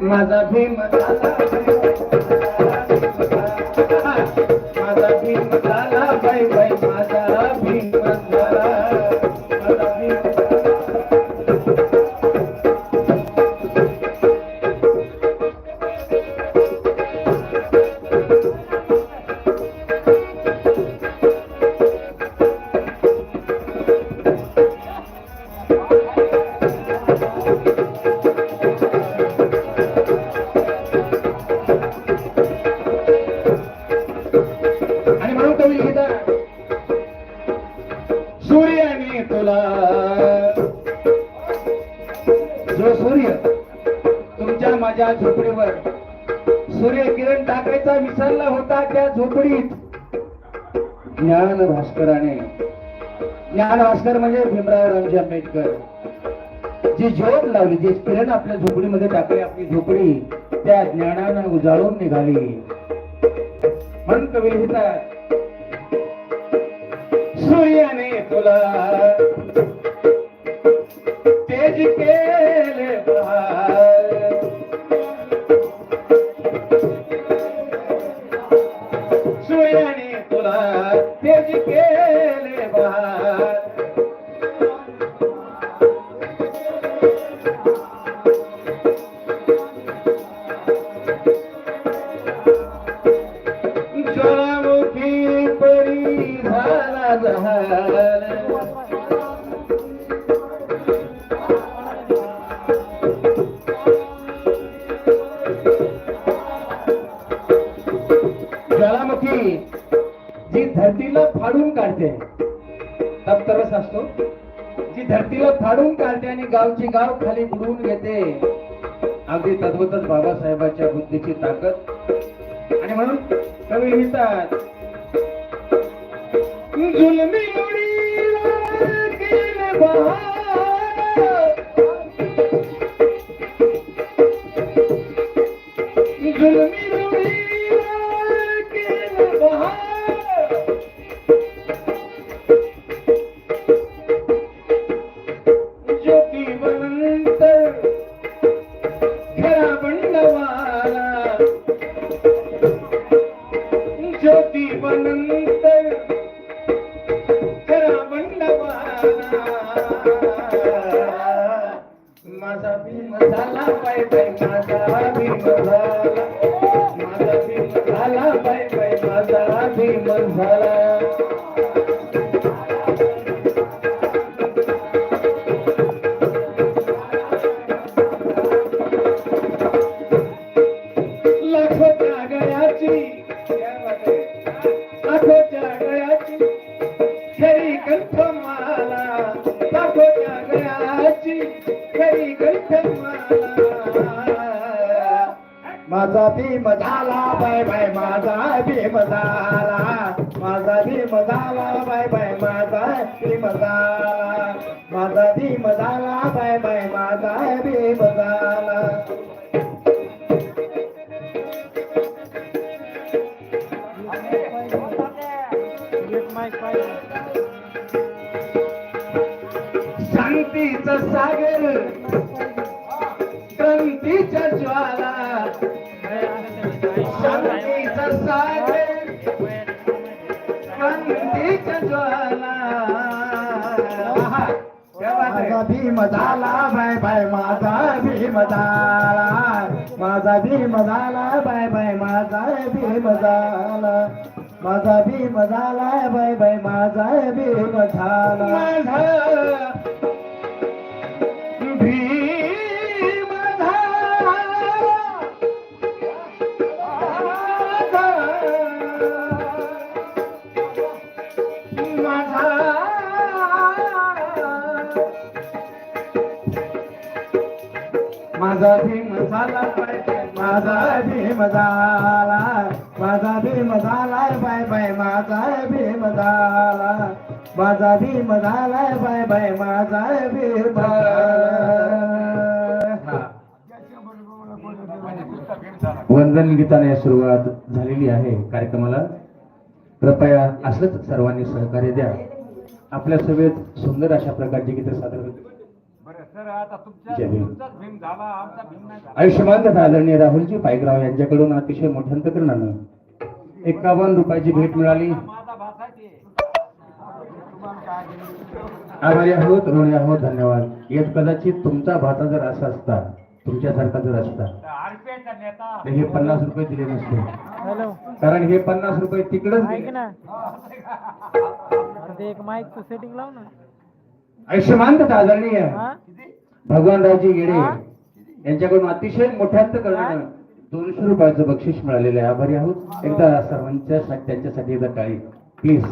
माझा भीम झाला आणि सूर्याने तुला. जो सूर्य तुमच्या माझ्या झोपडीवर सूर्य किरण टाकायचा विसरला होता त्या झोपडीत ज्ञान भास्कराने ज्ञान भास्कर म्हणजे भीमराव रामजी आंबेडकर जी झोप लावली जी किरण आपल्या झोपडीमध्ये टाकली आपली झोपडी त्या ज्ञानानं उजाळून निघाली. म्हणून कवी लिहितात सूर्याने तुला. तेज केले पहा ज्वालामुखी जी धरतीला फाडून काढते. तप्तरस असतो. जी धरतीला फाडून काढते आणि गावची गाव खाली बुडवून घेते. अगदी तद्वतच बाबासाहेबांच्या बुद्धीची ताकद. आणि म्हणून कवी लिहितात जुलमी माझा भीम माझा भीम झाला बाय बाय माझा भीम झाला. माझा भीम झाला बाय बाय माझा भीम झाला. माझा भीम झाला बाय बाय माझा भीम झाला. शांतीचा सागर क्रांतीच्या ज्वाला. झाला बाय बाय माझा भीम झाला माझा भीम झाला बाय बाय माझा भीम झाला. माझा भीम झाला बाय बाय माझा भीम झाला. माझा भीम झाला माझा भीम झाला बाय बाय माझा भीम झाला माझा भीम झाला बाय बाय माझा भीम वंदन गीताने सुरुवात झालेली आहे कार्यक्रमाला. कृपया असंच सर्वांनी सहकार्य द्या. आपल्या सभेत सुंदर अशा प्रकारची गीतं सादर आयुष्यमान आदरणीय राहुलजी पायकराव यांच्याकडून अतिशय मोठ्या अंतकरणानं एकावन्न रुपयाची भेट मिळाली? आभारी आहोत ऋणी आहोत धन्यवाद. येत कदाचित तुमचा भाता जर असा असता तुमच्यासारखा जर असता तर हे पन्नास रुपये दिले नसते. कारण हे पन्नास रुपये तिकडच एक माईकचं सेटिंग लाव ना. आयुष्यमान आदरणीय हा? भगवानरावजी गेडे? यांच्याकडून अतिशय मोठ्या अंतकरणानं दोनशे रुपयाचं बक्षीस मिळालेलं आहे. आभारी आहोत. एकदा सर्वांच्या त्यांच्यासाठी एकदा टाळी. प्लीज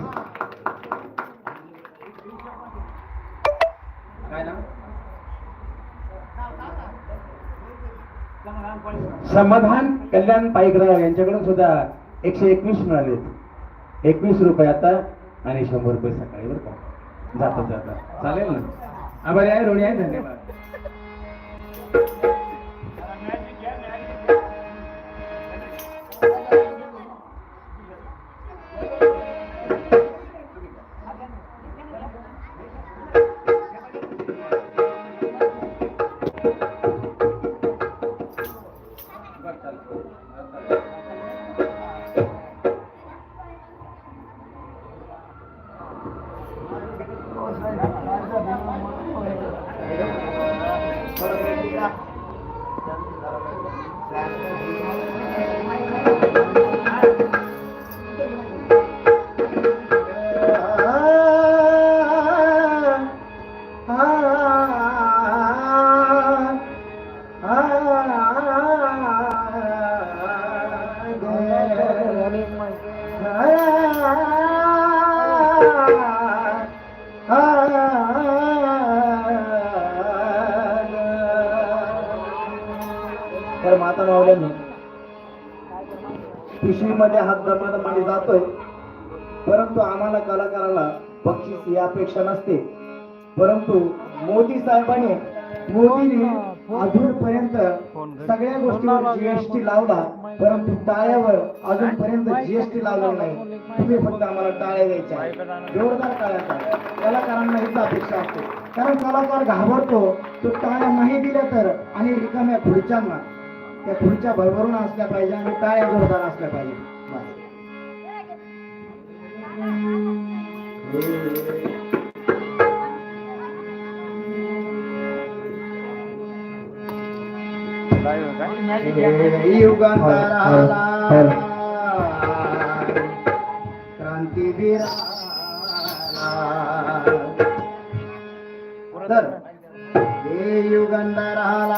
समाधान कल्याण पाईकराव यांच्याकडून सुद्धा एकशे एकवीस मिळालेत. एकवीस रुपये आता आणि शंभर रुपये सकाळी बरं का जाता जाता. चालेल ना? आभारी आहे रोणी आहे धन्यवाद. आणि पिशवीमध्ये हात दमादमाने जातोय. परंतु आम्हाला कलाकाराला बक्षीस ही अपेक्षा नसते. परंतु मोदी साहेबांनी मोदींनी अजूनपर्यंत सगळ्या गोष्टीवर जीएसटी लावला परंतु टाळ्यावर अजूनपर्यंत जीएसटी लावला नाही. तुम्ही फक्त आम्हाला टाळ्या द्यायच्या जोरदार टाळ्या कलाकारांना हीच अपेक्षा असते. कारण कलाकार घाबरतो तो टाळ्या नाही दिल्या तर आणि रिकाम्या खुर्च्यांना. त्या खुर्च्या भरभरून असल्या पाहिजे आणि टाळ्या जोरदार असल्या पाहिजे. क्रांतीवीर. तर हे युगंधराला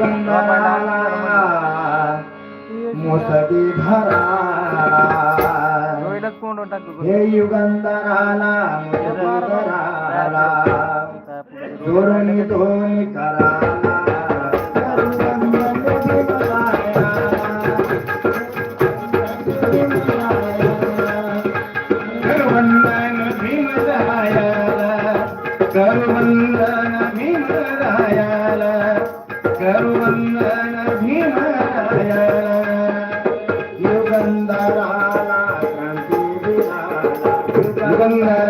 युगंधराला मोसदी धराला हे युगंधराला मोसदी धराला धोरणी धोनी कराला युगंधराला